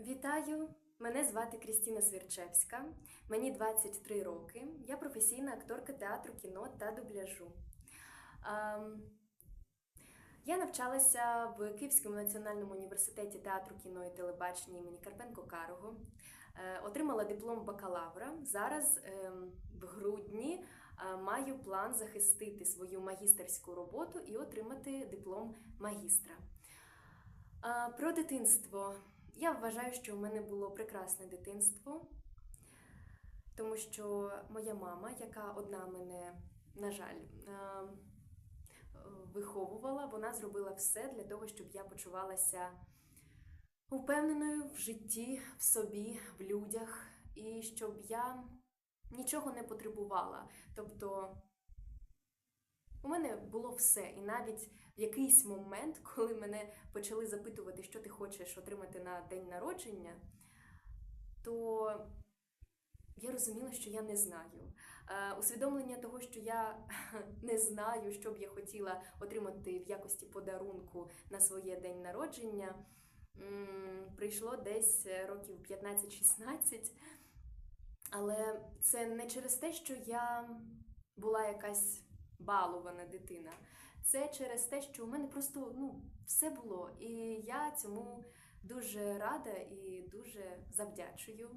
Вітаю! Мене звати Крістіна Свірчевська, мені 23 роки. Я професійна акторка театру, кіно та дубляжу. Ем, Я навчалася в Київському національному університеті театру, кіно і телебачення імені Карпенко Карого. Е, Отримала диплом бакалавра. Зараз ем, в грудні е, маю план захистити свою магістерську роботу і отримати диплом магістра. Про дитинство. Я вважаю, що в мене було прекрасне дитинство, тому що моя мама, яка одна мене, на жаль, виховувала, вона зробила все для того, щоб я почувалася впевненою в житті, в собі, в людях, і щоб я нічого не потребувала. Тобто мене було все, і навіть в якийсь момент, коли мене почали запитувати, що ти хочеш отримати на день народження, то я розуміла, що я не знаю. Е, Усвідомлення того, що я не знаю, що б я хотіла отримати в якості подарунку на своє день народження, прийшло десь років 15-16. Але це не через те, що я була якась балована дитина. Це через те, що у мене просто ну, все було. І я цьому дуже рада і дуже завдячую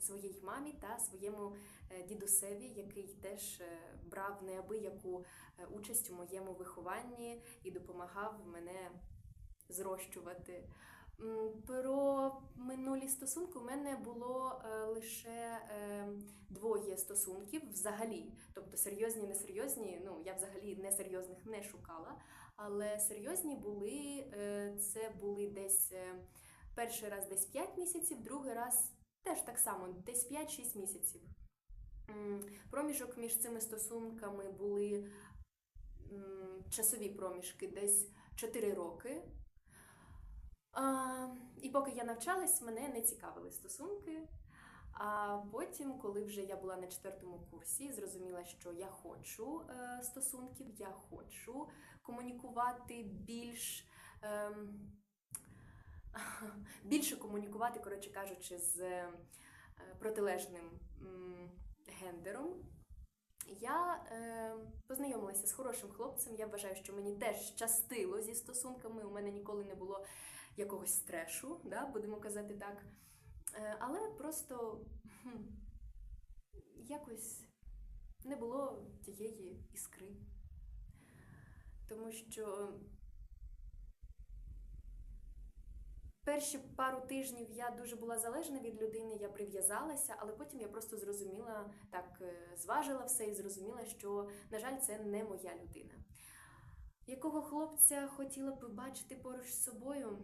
своїй мамі та своєму е, дідусеві, який теж е, брав неабияку е, участь у моєму вихованні і допомагав мене зрощувати. Про минулі стосунки у мене було е, лише е, двоє стосунків взагалі. Тобто серйозні, несерйозні. Ну я взагалі несерйозних не шукала. Але серйозні були е, це були десь перший раз десь 5 місяців, другий раз теж так само, десь 5-6 місяців. Проміжок між цими стосунками були часові проміжки, десь 4 роки. І поки я навчалась, мене не цікавили стосунки. А потім, коли вже я була на четвертому курсі, зрозуміла, що я хочу е, стосунків, я хочу комунікувати більш. ем, більше комунікувати, коротше кажучи, з е, протилежним м, гендером. Я е, познайомилася з хорошим хлопцем. Я вважаю, що мені теж щастило зі стосунками. У мене ніколи не було якогось стрешу, да, будемо казати так. Е, але просто хм, якось не було тієї іскри. Тому що перші пару тижнів я дуже була залежна від людини, я прив'язалася, але потім я просто зрозуміла, так е, зважила все і зрозуміла, що, на жаль, це не моя людина. Якого хлопця хотіла б бачити поруч з собою?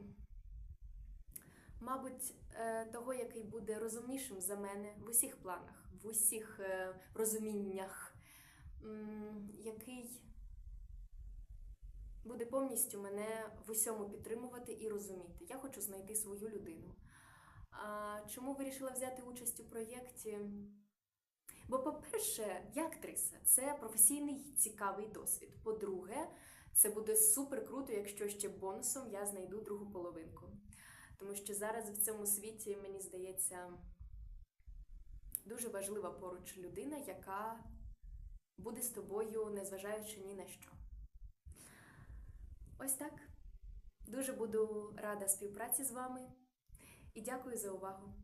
Мабуть, е, того, який буде розумнішим за мене в усіх планах, в усіх е, розуміннях, який буде повністю мене в усьому підтримувати і розуміти. Я хочу знайти свою людину. А чому вирішила взяти участь у проєкті? Бо, по-перше, я актриса, це професійний цікавий досвід. По-друге, це буде супер круто, якщо ще бонусом я знайду другу половинку. Тому що зараз в цьому світі, мені здається, дуже важлива поруч людина, яка буде з тобою, незважаючи ні на що. Ось так. Дуже буду рада співпраці з вами і дякую за увагу.